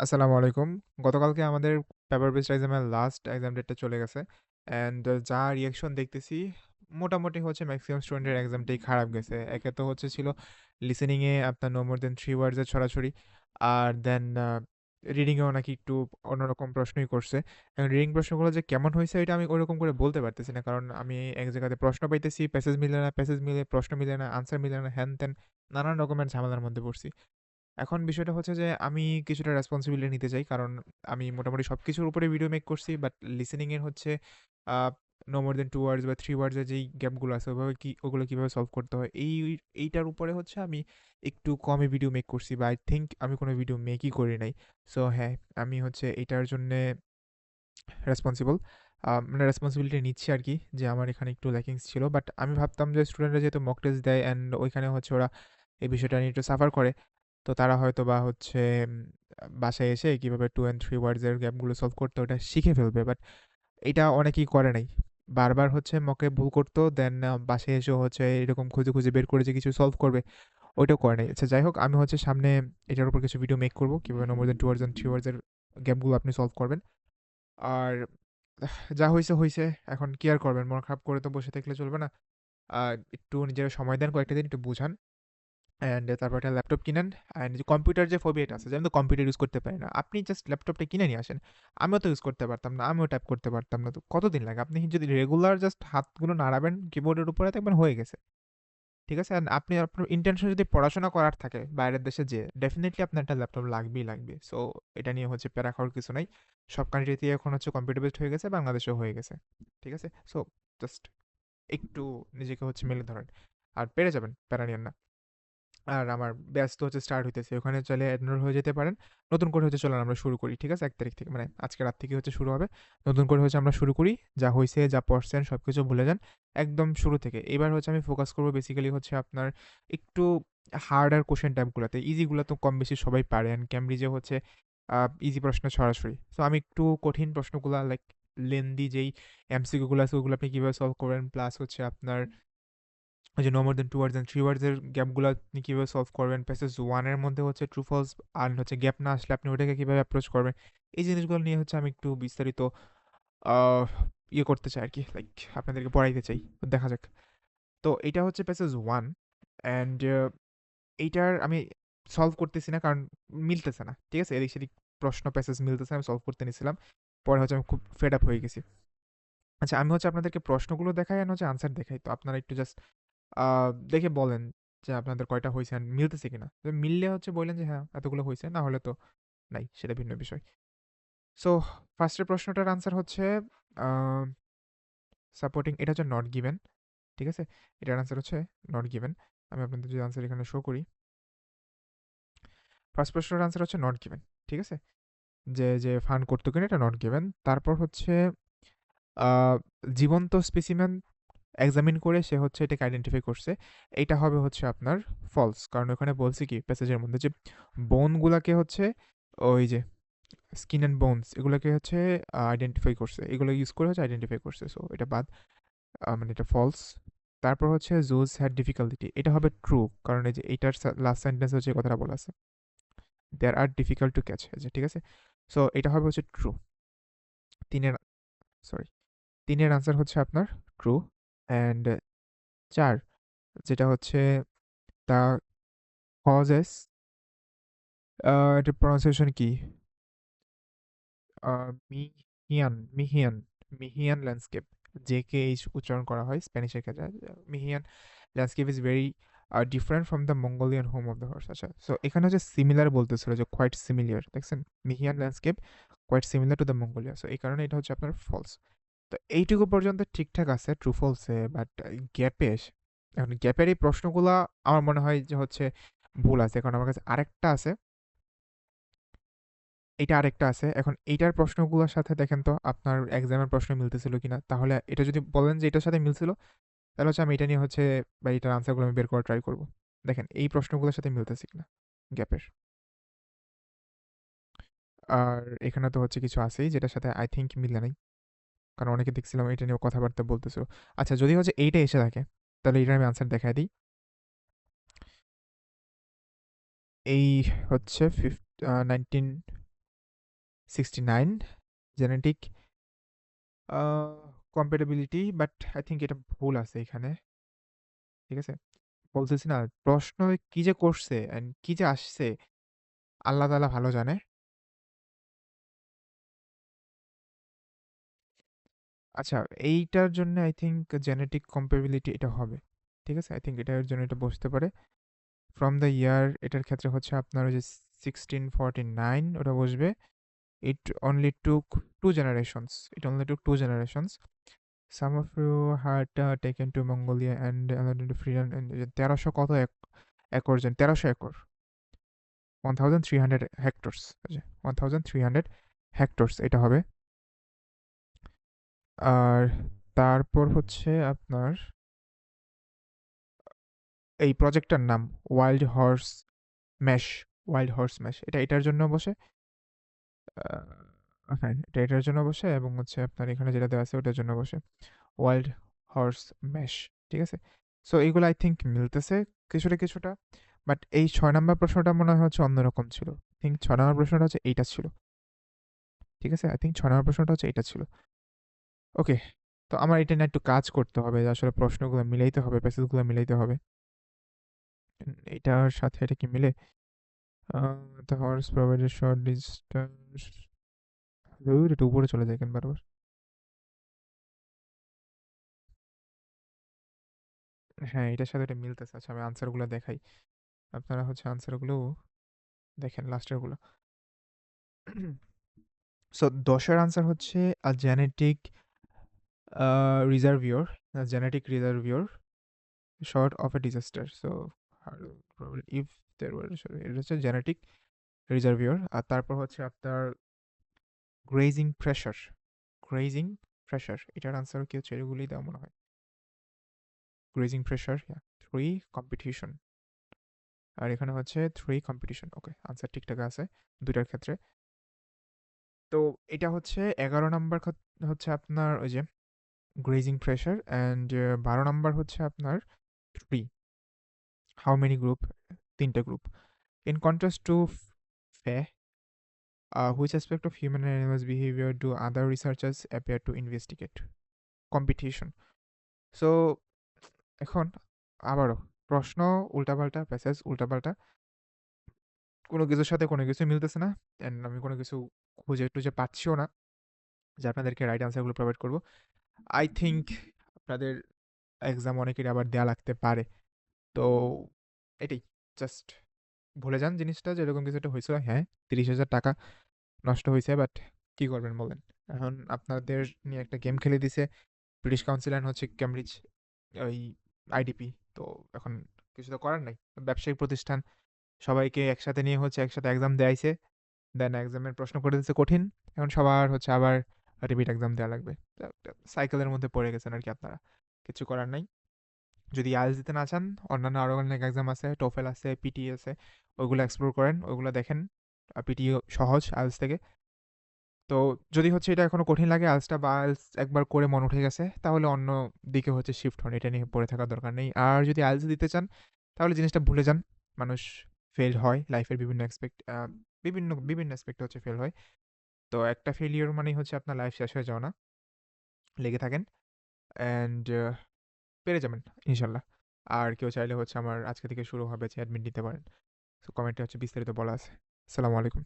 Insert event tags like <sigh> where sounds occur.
আসসালামু আলাইকুম। গতকালকে আমাদের পেপার বেসড এক্সামের লাস্ট এক্সাম ডেটটা চলে গেছে। অ্যান্ড যা রিঅ্যাকশন দেখতেছি মোটামুটি হচ্ছে মেক্সিমাম স্টুডেন্টের এক্সামটাই খারাপ গেছে। একে তো হচ্ছে ছিল লিসেনিং এ আপনার নো মোর দ্যান 3 ওয়ার্ডস ছড়াছড়ি। আর দেন আ রিডিং এও নাকি একটু অন্যরকম প্রশ্নই করছে। এখন রিডিং প্রশ্নগুলো যে কেমন হইছে এটা আমি ওইরকম করে বলতে পারতেছি না। কারণ আমি এক জায়গাতে প্রশ্ন পাইতেছি, প্যাসেজ মিলে না, প্যাসেজ মিলে, প্রশ্ন মিলে না, আনসার মিলে না, হ্যান-ত্যান নানান রকমের ঝামেলার মধ্যে পড়ছি। এখন বিষয়টা হচ্ছে যে আমি কিছুটা রেসপন্সিবিলিটি নিতে চাই। কারণ আমি মোটামুটি সবকিছুর উপরে ভিডিও মেক করছি। বাট লিসেনিং এর হচ্ছে নো মোর দ্যান 2 ওয়ার্ডস বা 3 ওয়ার্ডস এর যেই গ্যাপগুলো আছে ওভাবে কি ওগুলো কীভাবে সলভ করতে হয়। এই এইটার উপরে হচ্ছে আমি একটু কমই ভিডিও মেক করছি বা আই থিংক আমি কোনো ভিডিও মেকই করি নাই। সো হ্যাঁ, আমি হচ্ছে এটার জন্যে রেসপন্সিবল। মানে রেসপন্সিবিলিটি নিচ্ছি আরকি যে আমার এখানে একটু ল্যাকিংস ছিল। বাট আমি ভাবতাম যে স্টুডেন্টরা যেহেতু মক টেস্ট দেয় অ্যান্ড ওইখানে হচ্ছে ওরা এই বিষয়টা নিয়ে একটু সাফার করে। তো তারা হয়তোবা হচ্ছে উম বাসায় এসে কীভাবে 2 অ্যান্ড 3 ওয়ার্ডস এর সলভ করতে ওটা শিখে ফেলবে। বাট এটা অনেকেই করে নাই। বারবার হচ্ছে মকে ভুল করত। দেন বাসায় এসেও হচ্ছে এরকম খুঁজে, খুঁজে বের করে যে কিছু সলভ করবে, ওইটাও করে নাই। আচ্ছা যাই হোক আমি হচ্ছে সামনে এটার উপর কিছু ভিডিও মেক করব। কীভাবে no more than 2 words and 3 words এর আপনি সলভ করবেন। আর যা হইছে, হইছে। এখন কি আর করবেন? মন খারাপ করে তো বসে থাকলে চলবে না। আ একটু নিজের সময় দেন কয়েকটা দিন, একটু বুঝান। অ্যান্ড তারপর একটা ল্যাপটপ কিনেন। অ্যান্ড যে কম্পিউটার যে ফোবিয়াটা আছে যে আমি তো কম্পিউটার ইউজ করতে পারি না। আপনি জাস্ট ল্যাপটপটা কিনে নিয়ে আসেন। আমিও তো ইউজ করতে পারতাম না। আমিও টাইপ করতে পারতাম না। তো কতদিন লাগে? আপনি যদি রেগুলার জাস্ট হাতগুলো নাড়াবেন কিবোর্ডের উপরে দেখবেন হয়ে গেছে। ঠিক আছে? অ্যান্ড আপনি আপনার ইনটেনশন যদি পড়াশোনা করার থাকে বাইরের দেশে যেয়ে ডেফিনেটলি আপনার একটা ল্যাপটপ লাগবেই লাগবে। সো এটা নিয়ে হচ্ছে প্যারা খাওয়ার কিছু নাই। সব কান্ট্রিতেই এখন হচ্ছে কম্পিউটার বেসড হয়ে গেছে, বাংলাদেশেও হয়ে গেছে। ঠিক আছে? সো জাস্ট একটু নিজেকে হচ্ছে মেলে ধরেন। আর পেরে যাবেন, প্যারা নিয়েন না। আর আমার ব্যাচ তো হচ্ছে স্টার্ট হইতেছে। ওখানে চাইলে এনরোল হয়ে যেতে পারেন। নতুন করে হচ্ছে চলেন আমরা শুরু করি। ঠিক আছে? এক তারিখ থেকে মানে আজকে রাত থেকে হচ্ছে শুরু হবে। নতুন করে হচ্ছে আমরা শুরু করি। যা হয়েছে যা পড়ছেন সব কিছু ভুলে যান। একদম শুরু থেকে। এবার হচ্ছে আমি ফোকাস করব বেসিক্যালি হচ্ছে আপনার একটু হার্ডার কোশ্চেন টাইপগুলাতে। ইজিগুলো তো কম বেশি সবাই পারে। অ্যান্ড ক্যামব্রিজে হচ্ছে ইজি প্রশ্ন সরাসরি। সো আমি একটু কঠিন প্রশ্নগুলো লাইক লেন্দি যেই এমসিকিউ গুলো আছে, ওগুলো আপনি কীভাবে সলভ করবেন প্লাস হচ্ছে আপনার ওই যে no more than 2 words and 3 words এর গ্যাপগুলো আপনি কীভাবে সলভ করবেন? প্যাসেজ ওয়ানের মধ্যে হচ্ছে ট্রু ফলস আর হচ্ছে গ্যাপ না আসলে আপনি ওটাকে কীভাবে অ্যাপ্রোচ করবেন? এই জিনিসগুলো নিয়ে হচ্ছে আমি একটু বিস্তারিত ইয়ে করতে চাই আর কি লাইক আপনাদেরকে পড়াইতে চাই। দেখা যাক। তো এইটা হচ্ছে প্যাসেজ ওয়ান অ্যান্ড এইটার আমি সলভ করতেছি না কারণ মিলতেছে না। ঠিক আছে? এদিক সেদিক প্রশ্ন প্যাসেজ মিলতেছে আমি সলভ করতে নিয়েছিলাম পরে হচ্ছে আমি খুব ফেড আপ হয়ে গেছি। আচ্ছা আমি হচ্ছে আপনাদেরকে প্রশ্নগুলো দেখাই অ্যান্ড হচ্ছে আনসার দেখাই। তো আপনারা একটু জাস্ট দেখে বলেন যে আপনাদের কয়টা অ্যান্ড মিলতেছে কিনা। মিললে হচ্ছে বললেন যে হ্যাঁ, এতগুলো হইছে। না হলে তো নাই। সেটা ভিন্ন বিষয়। সো ফার্স্ট এর প্রশ্নটার আনসার হচ্ছে সাপোর্টিং এটা হচ্ছে নট গিভেন। ঠিক আছে? এটার আনসার হচ্ছে নট গিভেন। আমি আপনাদের যদি আনসার এখানে শো করি। ফার্স্ট প্রশ্নের আনসার হচ্ছে নট গিভেন। ঠিক আছে? যে, যে ফান্ড করতো কিনা এটা নট গিভেন। তারপর হচ্ছে জীবন্ত স্পেসিমেন এক্সামিন করে সে হচ্ছে এটাকে আইডেন্টিফাই করছে। এইটা হবে হচ্ছে আপনার ফলস। কারণ ওখানে বলছে কি প্যাসেজের মধ্যে যে বোনগুলাকে হচ্ছে ওই যে স্কিন অ্যান্ড বোনস এগুলোকে হচ্ছে আইডেন্টিফাই করছে। এগুলো ইউজ করে হচ্ছে আইডেন্টিফাই করছে। সো এটা বাদ। মানে এটা ফলস। তারপর হচ্ছে জোস হ্যাড ডিফিকাল্টি এটা হবে ট্রু। কারণ এই যে এইটার লাস্ট সেন্টেন্স হচ্ছে কথাটা বলা আছে। There are difficult to catch আছে। ঠিক আছে? সো এটা হবে হচ্ছে ট্রু। ৩ এর সরি ৩ এর আনসার হচ্ছে আপনার ট্রু অ্যান্ড ৪ যেটা হচ্ছে দ্য কজেস আ এটার প্রনাউন্সিয়েশন কি? মিহিয়ান, মিহিয়ান, মিহিয়ান ল্যান্ডস্কেপ জেকেএইচ উচ্চারণ করা হয় স্প্যানিশের ক্ষেত্রে। Mihian landscape is very different from the Mongolian home of the horse. আচ্ছা সো এখানে হচ্ছে সিমিলার বলতেছিল যে কোয়াইট সিমিলার দেখছেন? Mihian landscape quite similar to the Mongolia. So এই কারণে এটা হচ্ছে আপনার ফলস। তো এইটুকু পর্যন্ত ঠিকঠাক আছে ট্রু ফলসে বাট গ্যাপে এখন গ্যাপের এই প্রশ্নগুলা আমার মনে হয় যে হচ্ছে ভুল আছে। কারণ আমার কাছে আরেকটা আছে এইটা আরেকটা আছে। এখন এইটার প্রশ্নগুলোর সাথে দেখেন তো আপনার এক্সামের প্রশ্ন মিলতেছিল কিনা? তাহলে এটা যদি বলেন যে এটার সাথে মিলছিল, তাহলে হচ্ছে আমি এটা নিয়ে হচ্ছে বা এটার আনসারগুলো আমি বের করার ট্রাই করব। দেখেন এই প্রশ্নগুলোর সাথে মিলতেছে কিনা গ্যাপের। আর এখানে তো হচ্ছে কিছু আছেই যেটার সাথে আই থিংক মিলে নাই। কারণ অনেকে দেখছিলাম এটা নিয়েও কথাবার্তা বলতেছো। আচ্ছা যদি হচ্ছে এইটা এসে থাকে, তাহলে এটার আমি আনসার দেখায় দিই। এই হচ্ছে ফিফ 19 sixty nine genetic compatibility but I think এটা ভুল আছে এখানে। ঠিক আছে? বলতেছি না প্রশ্ন কি যে করছে অ্যান্ড কি যে আসছে আল্লাহ তালা ভালো জানে। আচ্ছা এইটার জন্য আই থিঙ্ক জেনেটিক কম্পেবিলিটি এটা হবে। ঠিক আছে? আই থিঙ্ক এটার জন্য এটা বসতে পারে। ফ্রম দ্য ইয়ার এটার ক্ষেত্রে হচ্ছে আপনার ওই যে সিক্সটিন ফর্টি নাইন ওটা বসবে। It only took two generations it only took two generations some of you hurt taken to Mongolia and freedom তেরোশো কত এক, একর যেন তেরোশো acre. One thousand three hundred hectares one thousand three hundred hectares এটা হবে। আর তারপর হচ্ছে আপনার এই প্রজেক্টটার নাম wild horse mash wild horse mash এটা এটার জন্য বসে। হ্যাঁ এটা এটার জন্য বসে এবং হচ্ছে আপনার এখানে যেটা দেওয়া আছে ওটার জন্য বসে। ওয়াইল্ড হর্স ম্যাশ ঠিক আছে? সো এইগুলো আই থিঙ্ক মিলতেছে কিছুটা কিছুটা বাট এই ছয় নম্বর প্রশ্নটা মনে হয় হচ্ছে অন্যরকম ছিল। থিঙ্ক ছয় নম্বর প্রশ্নটা হচ্ছে এইটা ছিল। ঠিক আছে? আই থিঙ্ক ছয় নম্বর প্রশ্নটা হচ্ছে এইটা ছিল। ওকে, তো আমার এটা নিয়ে একটু কাজ করতে হবে। যে আসলে প্রশ্নগুলো মিলাইতে হবে প্যাসেজগুলো মিলাইতে হবে। এটার সাথে এটা কি মিলে? হর্স প্রোভাইডেড শর্ট ডিস্টেন্স এটা উপরে চলে যায় কেন বারবার। হ্যাঁ এটার সাথে এটা মিলতেছে। আচ্ছা আমি আনসারগুলো দেখাই। আপনারা হচ্ছে আনসারগুলো দেখেন লাস্টেরগুলো সো <clears throat> দশের আনসার হচ্ছে a genetic reservoir genetic reservoir short of a disaster. So probably, if there were হচ্ছে জেনেটিক রিজার্ভিওর আর তারপর হচ্ছে আপনার গ্রেজিং প্রেশার গ্রেজিং প্রেশার এটার আনসার কি হচ্ছে? এগুলোই দেওয়া মনে হয়। গ্রেজিং প্রেশার থ্রি কম্পিটিশন আর এখানে হচ্ছে থ্রি কম্পিটিশন ওকে আনসার ঠিকঠাক আছে দুইটার ক্ষেত্রে। তো এটা হচ্ছে এগারো নাম্বার হচ্ছে আপনার ওই যে গ্রেজিং প্রেশার অ্যান্ড বারো নাম্বার হচ্ছে আপনার থ্রি হাউ মেনি গ্রুপ তিনটে গ্রুপ ইন কন্ট্রাস্ট টু ফে which aspect of human animals behaviour do other researchers appear to investigate competition so এখন আবারও প্রশ্ন উল্টাপাল্টা প্যাসেজ উল্টাপাল্টা। কোনো কিছুর সাথে কোনো কিছু মিলতেছে না অ্যান্ড আমি কোনো কিছু খুঁজে টুজে পাচ্ছিও না। যে আপনাদেরকে রাইট আনসারগুলো প্রোভাইড করব। আই থিঙ্ক আপনাদের এক্সাম অনেকের আবার দেওয়া লাগতে পারে। তো এটাই জাস্ট ভুলে যান জিনিসটা যে এরকম কিছু একটা হয়েছিল হ্যাঁ তিরিশ হাজার টাকা নষ্ট হয়েছে বাট কি করবেন বলেন? এখন আপনাদের নিয়ে একটা গেম খেলে দিছে। ব্রিটিশ কাউন্সিল অ্যান্ড হচ্ছে ক্যামব্রিজ ওই আইডিপি তো এখন কিছু তো করার নাই। ব্যবসায়িক প্রতিষ্ঠান, সবাইকে একসাথে নিয়ে হচ্ছে একসাথে এক্সাম দেয়াইছে। দেন এক্সামের প্রশ্ন করে দিচ্ছে কঠিন। এখন সবার হচ্ছে আবার রিপিট এক্সাম দেওয়া লাগবে। সাইকেলের মধ্যে পড়ে গেছেন আর কি আপনারা। কিছু করার নাই। যদি আইএলস দিতে না চান, অন্যান্য আরও অনেক এক্সাম আছে, টোফেল আছে পিটি আছে ওইগুলো এক্সপ্লোর করেন ওইগুলো দেখেন। পিটি সহজ আইএলস থেকে। তো যদি হচ্ছে এটা এখনও কঠিন লাগে আলসটা বা আইএলস একবার করে মন উঠে গেছে, তাহলে অন্য দিকে হচ্ছে শিফট হন, এটা নিয়ে পড়ে থাকার দরকার নেই। আর যদি আইএলস দিতে চান, তাহলে জিনিসটা ভুলে যান। মানুষ ফেল হয় লাইফের বিভিন্ন এক্সপেক্ট বিভিন্ন বিভিন্ন অ্যাসপেক্টে হচ্ছে ফেল হয়। তো একটা ফেলিওর মানেই হচ্ছে আপনার লাইফ শেষ হয়ে যাওয়া না। লেগে থাকেন অ্যান্ড পেরে যাবেন, ইনশাল্লাহ। আর কেউ চাইলে হচ্ছে আমার আজকে থেকে শুরু হবে যে অ্যাডমিট নিতে পারেন। সো কমেন্টে হচ্ছে বিস্তারিত বলা আছে। আসসালামু আলাইকুম।